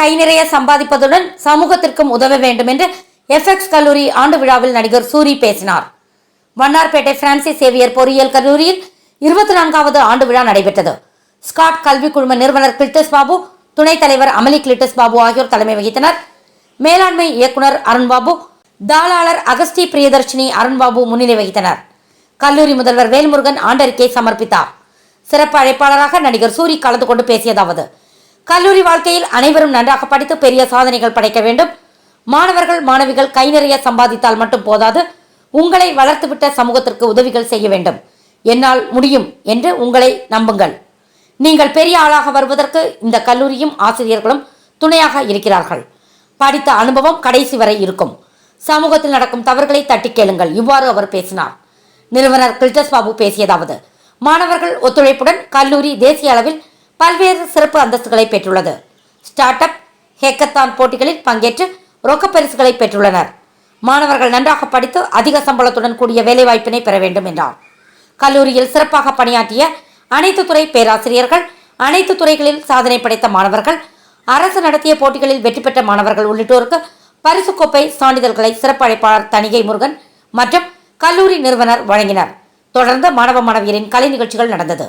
கை நிறைய சம்பாதிப்பதுடன் சமூகத்திற்கும் உதவ வேண்டும் என்று எஃப்எக்ஸ் கல்லூரி ஆண்டு விழாவில் நடிகர் சூரி பேசினார். வண்ணார்பேட்டை பிரான்சிஸ் சேவியர் பொறியியல் கல்லூரியில் இருபத்தி நான்காவது ஆண்டு விழா நடைபெற்றது. ஸ்காட் கல்வி குழும நிறுவனர் கில்டஸ் பாபு துணைத் தலைவர் அமலி கில்டஸ் பாபு ஆகியோர் தலைமை வகித்தனர். மேலாண்மை இயக்குனர் அருண்பாபு தாளாளர் அகஸ்டி பிரியதர்ஷினி அருண்பாபு முன்னிலை வகித்தனர். கல்லூரி முதல்வர் வேல்முருகன் ஆண்டறிக்கை சமர்ப்பித்தார். சிறப்பு அழைப்பாளராக நடிகர் சூரி கலந்து கொண்டு பேசியதாவது. கல்லூரி வாழ்க்கையில் அனைவரும் நன்றாக படித்து பெரிய சாதனைகள் படைக்க வேண்டும். மாணவர்கள் மாணவிகள் கை நிறைய சம்பாதித்தால் மட்டும் போதாது. உங்களை வளர்த்துவிட்ட சமூகத்திற்கு உதவிகள் செய்ய வேண்டும். என்னால் முடியும் என்று உங்களை நம்புங்கள். நீங்கள் பெரிய ஆளாக வருவதற்கு இந்த கல்லூரியும் ஆசிரியர்களும் துணையாக இருக்கிறார்கள். படித்த அனுபவம் கடைசி வரை இருக்கும். சமூகத்தில் நடக்கும் தவறுகளை தட்டி கேளுங்கள். இவ்வாறு அவர் பேசினார். நிறுவனர் கில்டஸ் பாபு பேசியதாவது மாணவர்கள் ஒத்துழைப்புடன் கல்லூரி தேசிய அளவில் பல்வேறு சிறப்பு அந்தஸ்துகளை பெற்றுள்ளது. ஸ்டார்ட் அப் ஹேக்கத்தான் போட்டிகளில் பங்கேற்று ரொக்க பரிசுகளை பெற்றுள்ளனர். மாணவர்கள் நன்றாக படித்து அதிக சம்பளத்துடன் கூடிய வேலைவாய்ப்பினை பெற வேண்டும் என்றார். கல்லூரியில் சிறப்பாக பணியாற்றிய அனைத்து துறை பேராசிரியர்கள் அனைத்து துறைகளில் சாதனை படைத்த மாணவர்கள் அரசு நடத்திய போட்டிகளில் வெற்றி பெற்ற மாணவர்கள் உள்ளிட்டோருக்கு பரிசு கோப்பை சான்றிதழ்களை சிறப்பு அழைப்பாளர் தணிகை முருகன் மற்றும் கல்லூரி நிறுவனர் வழங்கினர். தொடர்ந்து மாணவ மாணவியரின் கலை நிகழ்ச்சிகள் நடந்தது.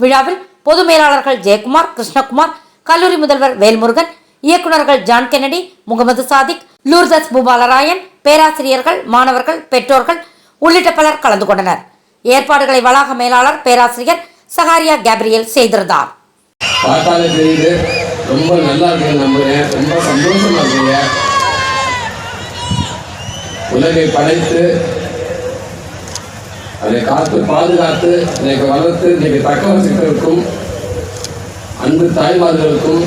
விழாவில் பொது மேலாளர்கள் ஜெயக்குமார் கிருஷ்ணகுமார் கல்லூரி முதல்வர் வேல்முருகன் இயக்குநர்கள் John Kennedy Mohammed Sadiq Lourdes Boopalarayan பேராசிரியர்கள் மாணவர்கள் பெற்றோர்கள் உள்ளிட்ட பலர் கலந்து கொண்டனர். ஏற்பாடுகளை வளாக மேலாளர் பேராசிரியர் சகாரியா கேப்ரியல் செய்திருந்தார். பார்த்தாலே தெரியுது. ரொம்ப நல்லா இருக்கு நம்புறேன் ரொம்ப சந்தோஷமா இருக்கீங்க. உலகை படைத்து அதை காத்து பாதுகாத்து இன்னைக்கு வளர்த்து இன்னைக்கு தக்க வசிக்கிறதுக்கும் அன்பு தாய்மார்களுக்கும்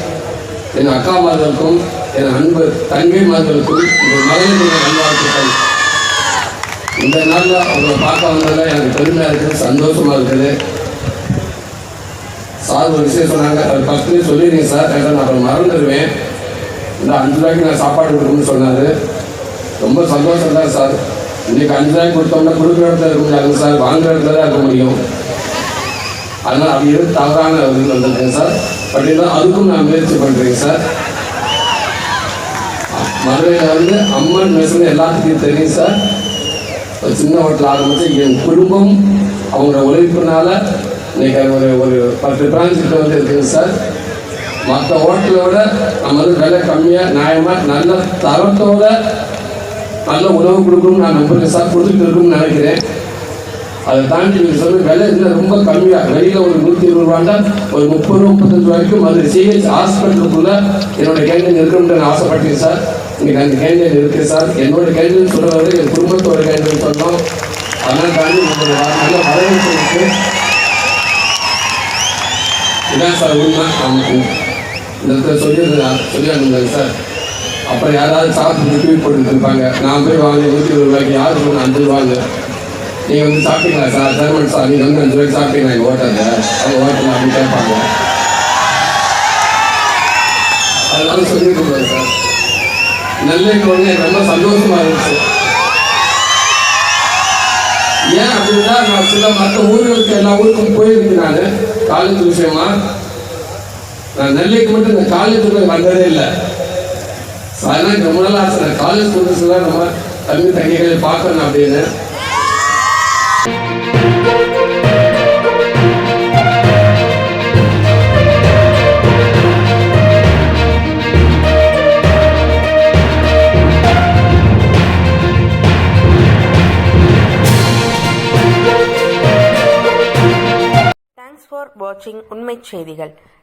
என் அக்காமார்களுக்கும் என் அன்பு தங்கைமார்களுக்கும் இந்த மகளிர் நல்வாழ்த்துக்கள். இந்த நாளில் அவங்களை பார்க்க வந்ததில் எனக்கு பெருமையாக இருக்குது சந்தோஷமாக இருக்குது. சார் ஒரு விஷயம் சொன்னாங்க அது ஃபஸ்ட்டு சொல்லிடுங்க சார் ஏன்னா நான் அப்புறம் மறந்துடுவேன். இந்த அஞ்சு ரூபாய்க்கு நான் சாப்பாடு கொடுக்கணும்னு சொன்னார். ரொம்ப சந்தோஷம் தான் சார். இன்னைக்கு அஞ்சு ரூபாய்க்கு கொடுத்தோம்னா கொடுக்குற இடத்துல இருக்க முடியாது சார். வாங்குற இடத்துல தான் இருக்க முடியும். அதனால் அப்படி இருந்து தவறான இது வந்திருக்கேன் சார். பட் இருந்தாலும் அதுக்கும் நான் முயற்சி பண்ணுறேன் சார். மதுரையில் வந்து அம்மன் மெஸ்ஸுன்னு எல்லாத்துக்கும் தெரியும் சார். ஒரு சின்ன ஹோட்டல் ஆரம்பித்து என் குடும்பம் அவங்க உழைப்புனால இன்னைக்கு ஒரு ஒரு பத்து பிரான்ச் கிட்ட வந்து இருக்குது சார். மற்ற ஹோட்டலோட நம்ம வந்து விலை கம்மியாக நியாயமாக நல்ல தரத்தோட நல்ல உணவு கொடுக்கணும்னு நான் நம்புறேன் சார் கொடுத்துட்டு இருக்கும்னு நினைக்கிறேன். அதை தாண்டி நீங்கள் சொன்ன விலை இதில் ரொம்ப கம்மியாக வெளியில் ஒரு நூற்றி இருபது ரூபாண்டா ஒரு முப்பது முப்பத்தஞ்சு ரூபாய்க்கும் அது சிஹெச் ஹாஸ்பிட்டலுக்குள்ள என்னோட கேண்டீன் இருக்கணும்னு நான் ஆசைப்பட்டேன் சார். இன்னைக்கு அந்த கேண்டீன் இருக்கு சார். என்னோட கேண்டீன் சொல்கிறத என் குடும்பத்தோட கேண்டீன் சொன்னோம். அதெல்லாம் தாண்டி உங்களுடைய நல்ல வரவேற்பு இருக்கு. இதான் சார் உண்மை. இந்த சொல்லியிருந்தேன் சொல்லியிருந்தேன் சார். அப்புறம் யாராவது சாப்பிட்டு ட்வீட் போட்டுட்டு இருப்பாங்க நான் போய் வாங்க நூற்றி இருபது ரூபாய்க்கு யார் சொன்ன அஞ்சு ரூபாங்க நீங்கள் வந்து சாப்பிட்டீங்களா சார்? ஜெர்மன் சார் நீங்கள் வந்து அஞ்சு ரூபாய்க்கு சாப்பிட்டீங்களா எங்கள் ஹோட்டலில் அவங்க ஓட்டலாம் அப்படி கேட்பாங்க. அதனால சொல்லிட்டு போகிறேன் சார். நல்ல வந்து ரொம்ப சந்தோஷமாக இருந்துச்சு. ஏன் அப்படின்னா நான் சில மற்ற ஊர்களுக்கு எல்லா ஊருக்கும் போயிருக்கேன் நான். காலேஜ் விஷயமா. நான் நெல்லைக்கு மட்டும் இந்த காலேஜுக்குள்ள வந்ததே இல்லை. அதனால இந்த முதல்ல ஆசை காலேஜ் ஸ்டூடெண்ட்ஸ் தான் நம்ம தமிழ் தங்கைகளை பார்க்கணும் அப்படின்னு. தேங்க்ஸ் ஃபார் வாட்சிங் உண்மை செய்திகள்